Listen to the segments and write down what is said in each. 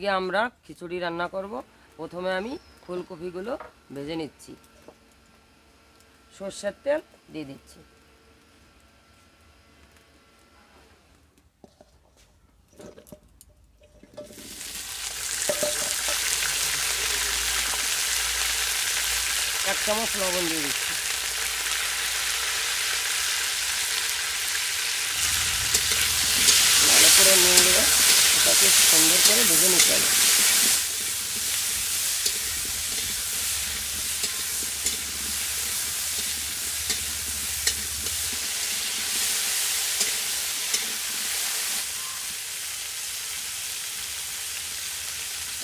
আজকে আমরা খিচুড়ি রান্না করব। প্রথমে আমি ফুলকপিগুলো ভেজে নিচ্ছি। সর্ষের তেল দিয়ে দিচ্ছি। এক চামচ লবণ দিয়ে দিচ্ছি ভালো করে নিয়ে গেলে ওটাকে সুন্দর করে ভেজে নিতে হবে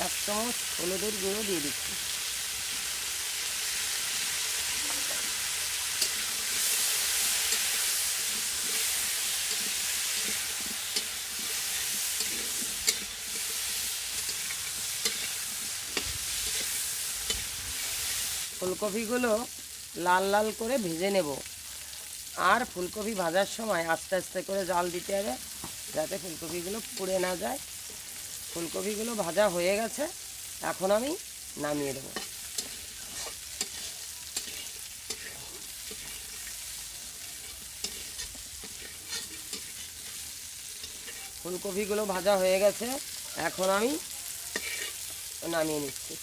এক চামচ হলুদের গুঁড়ো দিয়ে দিচ্ছি। ফুলকপিগুলো লাল লাল করে ভেজে নেব। আর ফুলকপি ভাজার সময় আস্তে আস্তে করে জাল দিতে হবে, যাতে ফুলকপিগুলো পুড়ে না যায়। ফুলকপিগুলো ভাজা হয়ে গেছে, এখন আমি নামিয়ে দেবো। ফুলকপিগুলো ভাজা হয়ে গেছে, এখন আমি নামিয়ে নিচ্ছি।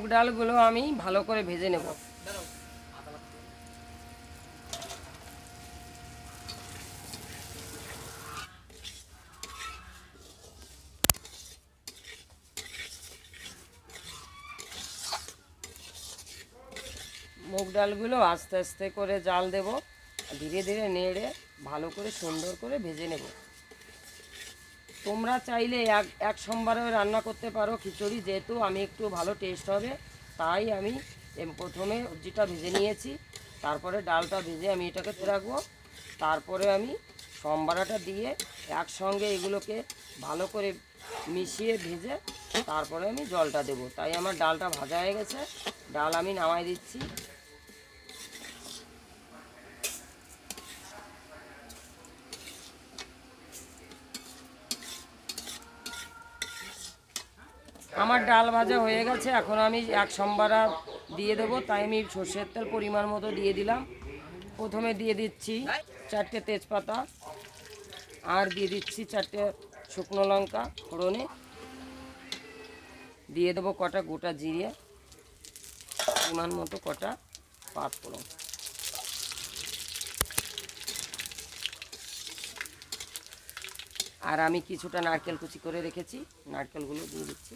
মুগ ডালগুলো আমি ভালো করে ভেজে নেব। মুগ ডালগুলো আস্তে আস্তে করে জাল দেব, ধীরে ধীরে নেড়ে ভালো করে সুন্দর করে ভেজে নেব। তোমরা চাইলে এক এক সোমবারেও রান্না করতে পারো খিচুড়ি, যেহেতু আমি একটু ভালো টেস্ট হবে, তাই আমি প্রথমে সবজিটা ভেজে নিয়েছি, তারপরে ডালটা ভেজে আমি এটাকে রাখব, তারপরে আমি সম্বারাটা দিয়ে একসঙ্গে এগুলোকে ভালো করে মিশিয়ে ভেজে তারপরে আমি জলটা দেবো, তাই আমার ডালটা ভাজা হয়ে গেছে, ডাল আমি নামাই দিচ্ছি। আমার ডাল ভাজা হয়ে গেছে, এখন আমি এক সম্বারা দিয়ে দেবো। তাই আমি সর্ষের তেল পরিমাণ মতো দিয়ে দিলাম। প্রথমে দিয়ে দিচ্ছি চারটে তেজপাতা আর দিয়ে দিচ্ছি চারটে শুকনো লঙ্কা ফোড়নে। দিয়ে দেবো কটা গোটা জিরে, পরিমাণ মতো কটা পাঁচ ফোড়ন। আর আমি কিছুটা নারকেল কুচি করে রেখেছি, নারকেলগুলো দিয়ে দিচ্ছি।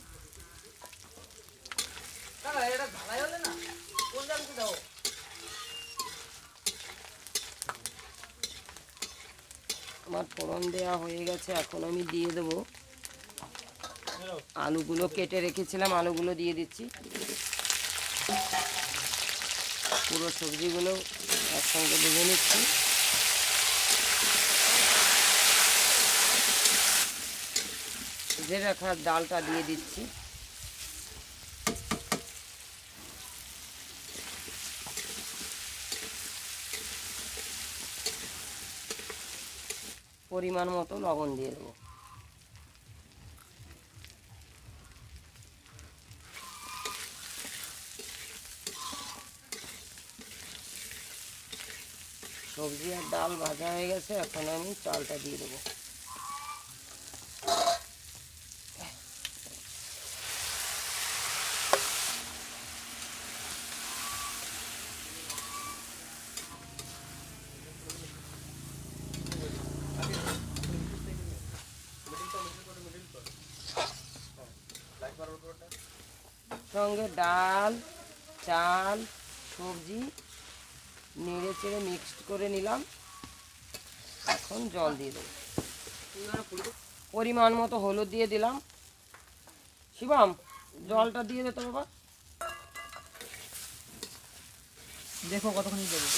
আমার ফোড়ন দেওয়া হয়ে গেছে এখন আমি দিয়ে দেবো। আলুগুলো কেটে রেখেছিলাম আলুগুলো দিয়ে দিচ্ছি। পুরো সবজিগুলো একসঙ্গে ভেজে নিচ্ছি। ভেজে রাখা ডালটা দিয়ে দিচ্ছি। পরিমাণ মতো লবণ দিয়ে দেবো। সবজি আর ডাল ভাজা হয়ে গেছে, এখন আমি চালটা দিয়ে দেবো। সঙ্গে ডাল চাল সবজি নেড়ে চেড়ে মিক্সড করে নিলাম। এখন জল দিয়ে দেবো। পরিমাণ মতো হলুদ দিয়ে দিলাম। শিবম জলটা দিয়ে দে তো বাবা। দেখো কতখানি দেবো।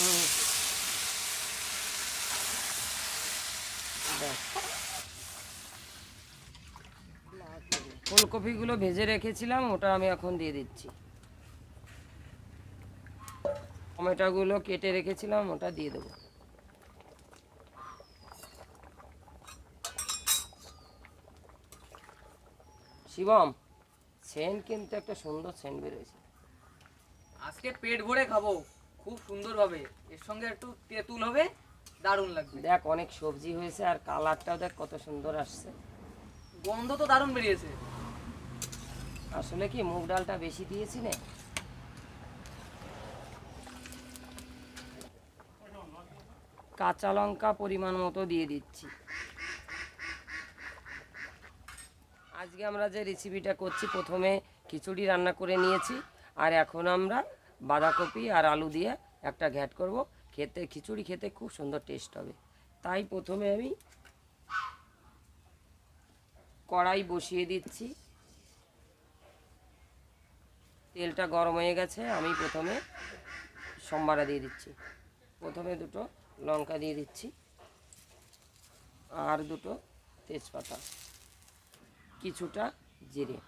ফুলকপিগুলো ভেজে রেখেছিলাম ওটা আমি এখন দিয়ে দিচ্ছি। টমেটোগুলো কেটে রেখেছিলাম ওটা দিয়ে দেবো। শিবম সেন্ট কিন্তু একটা সুন্দর সেন্ট বেরোয়েছে। আজকে পেট ভরে খাব খুব সুন্দরভাবে এর সঙ্গে একটু তেঁতুল হবে দারুণ লাগবে। দেখ অনেক সবজি হয়েছে আর কালারটাও দেখ কত সুন্দর আসছে। গন্ধ তো দারুণ বেরিয়েছে। আসলে কি মুগ ডালটা বেশি দিয়েছি না? কাঁচা লঙ্কা পরিমাণ মতো দিয়ে দিচ্ছি। আজকে আমরা যে রেসিপিটা করছি, প্রথমে খিচুড়ি রান্না করে নিয়েছি, আর এখন আমরা বাঁধাকপি আর আলু দিয়ে একটা ঘ্যাট করব। খেতে, খিচুড়ি খেতে খুব সুন্দর টেস্ট হবে। তাই প্রথমে আমি কড়াই বসিয়ে দিচ্ছি। তেলটা গরম হয়ে গেছে, আমি প্রথমে সম্বারা দিয়ে দিচ্ছি। প্রথমে দুটো লঙ্কা দিয়ে দিচ্ছি আর দুটো তেজপাতা, কিছুটা জিরে।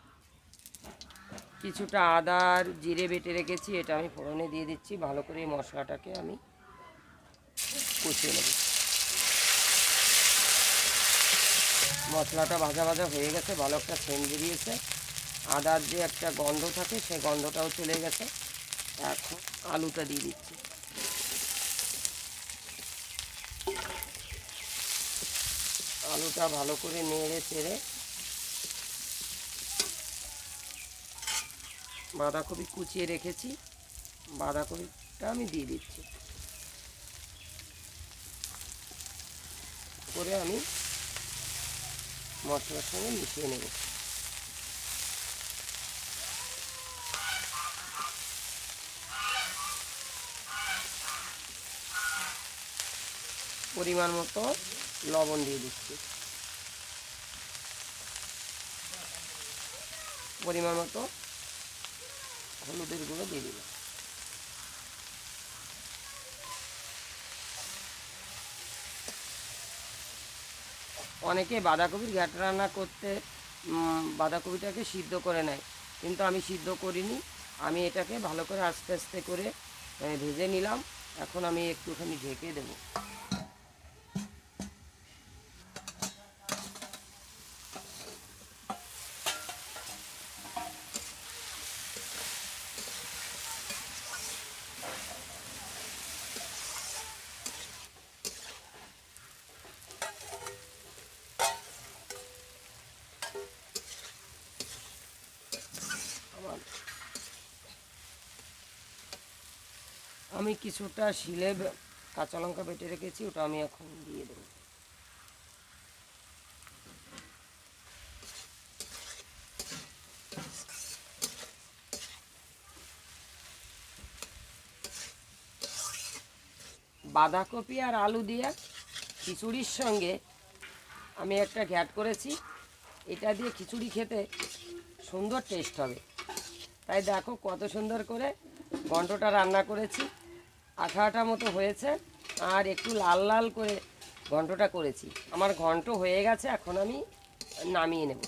কিছুটা আদা আর জিরে বেটে রেখেছি, এটা আমি ফোড়নে দিয়ে দিচ্ছি, ভালো করে এই মশলাটাকে আমি কষিয়ে নেব। মশলাটা ভাজা ভাজা হয়ে গেছে, ভালো একটা সেন্ট বেরিয়েছে। আদার যে একটা গন্ধ থাকে সেই গন্ধটাও চলে গেছে। এখন আলুটা দিয়ে দিচ্ছি। আলুটা ভালো করে নেড়ে চেড়ে বাঁধাকপি কুচিয়ে রেখেছি। বাঁধাকপিটা আমি দিয়ে দিচ্ছি। করে আমি মশলার সঙ্গে মিশিয়ে নেব। পরিমাণ মতো লবণ দিয়ে দিচ্ছি। পরিমাণ মতো হলুদের গুঁড়ো দিয়ে দিলাম। অনেকে বাঁধাকপির ঘ্যাট রান্না করতে বাঁধাকপিটাকে সিদ্ধ করে নেয়, কিন্তু আমি সিদ্ধ করিনি। আমি এটাকে ভালো করে আস্তে আস্তে করে ভেজে নিলাম। এখন আমি একটুখানি ঢেকে দেবো আমার আমি কিছুটা শিলে কাঁচা লঙ্কা বেটে রেখেছি, ওটা আমি এখন দিয়ে দেবো। বাঁধাকপি আর আলু দিয়ে খিচুড়ির সঙ্গে আমি একটা ঘ্যাট করেছি। এটা দিয়ে খিচুড়ি খেতে সুন্দর টেস্ট হবে। তাই দেখো কত সুন্দর করে ঘন্টটা রান্না করেছি। আঠা আঠা মতো হয়েছে, আর একটু লাল লাল করে ঘন্টটা করেছি। আমার ঘন্ট হয়ে গেছে, এখন আমি নামিয়ে নেব।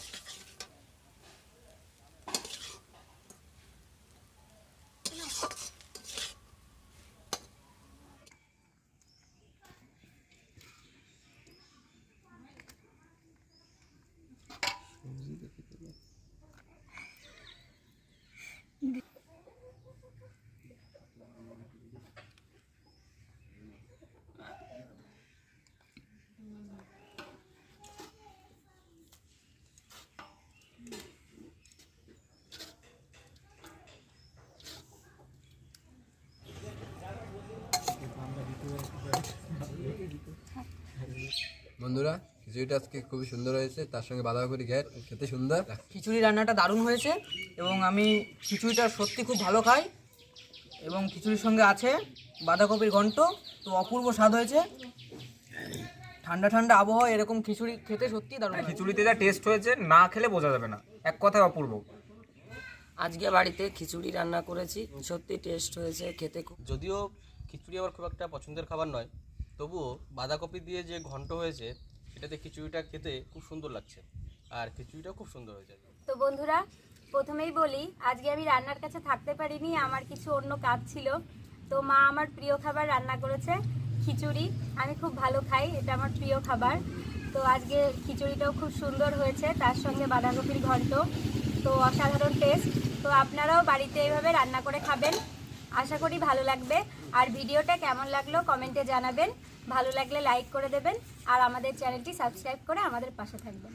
বন্ধুরা খিচুড়িটা আজকে খুবই সুন্দর হয়েছে। তার সঙ্গে বাঁধাকপি ঘ্যাট খেতে সুন্দর। খিচুড়ি রান্নাটা দারুণ হয়েছে এবং আমি খিচুড়িটা সত্যি খুব ভালো খাই এবং খিচুড়ির সঙ্গে আছে বাঁধাকপির ঘন্ট। তো অপূর্ব স্বাদ হয়েছে। ঠান্ডা ঠান্ডা আবহাওয়া এরকম খিচুড়ি খেতে সত্যি দারুণ খিচুড়িতে যা টেস্ট হয়েছে না খেলে বোঝা যাবে না। এক কথায় অপূর্ব। আজকে বাড়িতে খিচুড়ি রান্না করেছি সত্যি টেস্ট হয়েছে খেতে খুব যদিও খিচুড়ি আমার খুব একটা পছন্দের খাবার নয় তবুও বাঁধাকপি দিয়ে যে ঘন্ট হয়েছে সেটাতে খিচুড়িটা খেতে খুব সুন্দর লাগছে। আর খিচুড়িটাও খুব সুন্দর হয়েছে। তো বন্ধুরা, প্রথমেই বলি, আজকে আমি রান্নার কাছে থাকতে পারিনি, আমার কিছু অন্য কাজ ছিল। তো মা আমার প্রিয় খাবার রান্না করেছে, খিচুড়ি। আমি খুব ভালো খাই, এটা আমার প্রিয় খাবার। তো আজকে খিচুড়িটাও খুব সুন্দর হয়েছে, তার সঙ্গে বাঁধাকপির ঘন্ট। তো অসাধারণ টেস্ট তো আপনারাও বাড়িতে এইভাবে রান্না করে খাবেন। আশা করি ভালো লাগবে। আর ভিডিওটা কেমন লাগল কমেন্টে জানাবেন। ভালো লাগলে লাইক করে দেবেন। আর আমাদের চ্যানেলটি সাবস্ক্রাইব করে আমাদের পাশে থাকবেন।